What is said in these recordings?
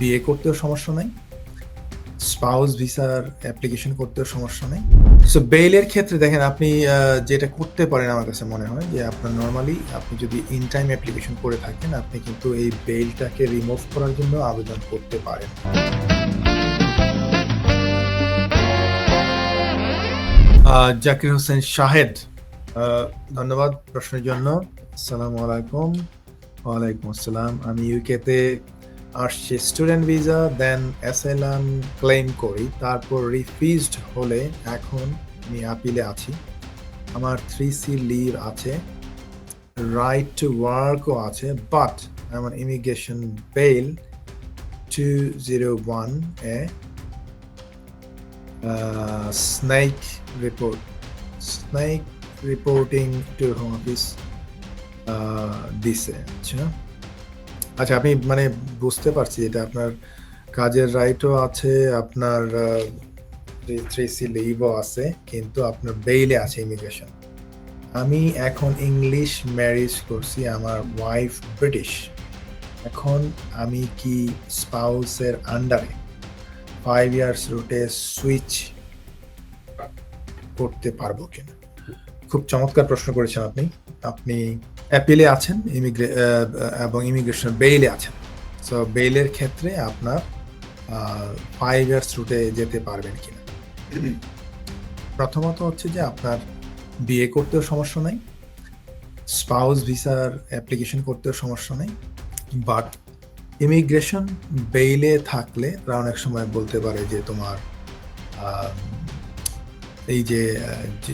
বিয়ে করতেও সমস্যা নাই স্পাউস ভিসার অ্যাপ্লিকেশন করতেও সমস্যা নেই। সো বেইলের ক্ষেত্রে দেখেন আপনি যেটা করতে পারেন আমার কাছে মনে হয় যে আপনার নর্মালি আপনি যদি ইন টাইম অ্যাপ্লিকেশন করে থাকেন, আপনি কিন্তু এই বেইলটাকে রিমুভ করার জন্য আবেদন করতে পারেন। জাকির হোসেন শাহেদ ধন্যবাদ প্রশ্নের জন্য। আসসালামু আলাইকুম। ওয়ালাইকুম আসসালাম। আমি ইউকেতে আসছি student visa then asylum claim করি, তারপর রিফিউজড হলে এখন আমি আপিলে আছি। আমার থ্রি সি লিভ আছে রাইট টু ওয়ার্কও আছে বাট আমার immigration bail two zero one A snake report snake reporting to home office দিছে আচ্ছা। আচ্ছা আপনি মানে বুঝতে পারছি এটা আপনার কাজের রাইটও আছে, আপনার থ্রি সি লিভও আছে, কিন্তু আপনার বেইলে আছে ইমিগ্রেশন আমি এখন ইংলিশ ম্যারেজ করছি, আমার ওয়াইফ ব্রিটিশ এখন আমি কি স্পাউসের আন্ডারে ফাইভ ইয়ার্স রুটে সুইচ করতে পারব কিনা? খুব চমৎকার প্রশ্ন করেছেন আপনি। আপনি অ্যাপিলে আছেন ইমিগ্রে এবং ইমিগ্রেশন বেইলে আছেন। সো বেইলের ক্ষেত্রে আপনার ফাইভ ইয়ার্স রুটে যেতে পারবেন কিনা। প্রথমত হচ্ছে যে আপনার বিয়ে করতেও সমস্যা নাই স্পাউস ভিসার অ্যাপ্লিকেশন করতেও সমস্যা নেই বাট ইমিগ্রেশন বেইলে থাকলে তারা অনেক সময় বলতে পারে যে তোমার এই যে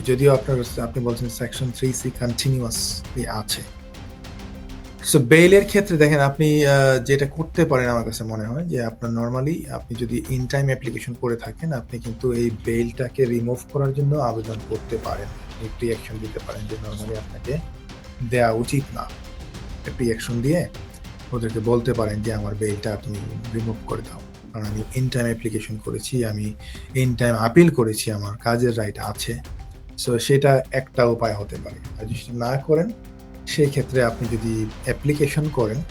যদিও আপনার, আপনি বলছেন সেকশন থ্রি সি কন্টিনিউয়াস আছে। সো বেইলের ক্ষেত্রে দেখেন, আপনি যেটা করতে পারেন আমার কাছে মনে হয়, যে আপনার নর্মালি আপনি যদি ইন টাইম অ্যাপ্লিকেশন করে থাকেন, আপনি কিন্তু এই বেইলটাকে রিমুভ করার জন্য আবেদন করতে পারেন। একটি অ্যাকশন দিতে পারেন যে নর্মালি আপনাকে দেওয়া উচিত না। একটি অ্যাকশন দিয়ে ওদেরকে বলতে পারেন যে, আমার বেইলটা তুমি রিমুভ করে দাও। কারণ আমি ইন টাইম অ্যাপ্লিকেশন করেছি, আমি ইন টাইম আপিল করেছি, আমার কাজের রাইট আছে। সো সেটা একটা উপায় হতে পারে। আর যদি না করেন, সেই ক্ষেত্রে আপনি যদি অ্যাপ্লিকেশন করেন,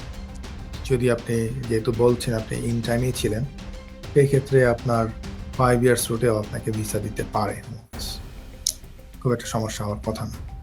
যদি আপনি যেহেতু বলছেন আপনি ইন টাইমেই ছিলেন, সেই ক্ষেত্রে আপনার ফাইভ ইয়ার্স রুটেও আপনাকে ভিসা দিতে পারে। খুব একটা সমস্যা হওয়ার কথা না।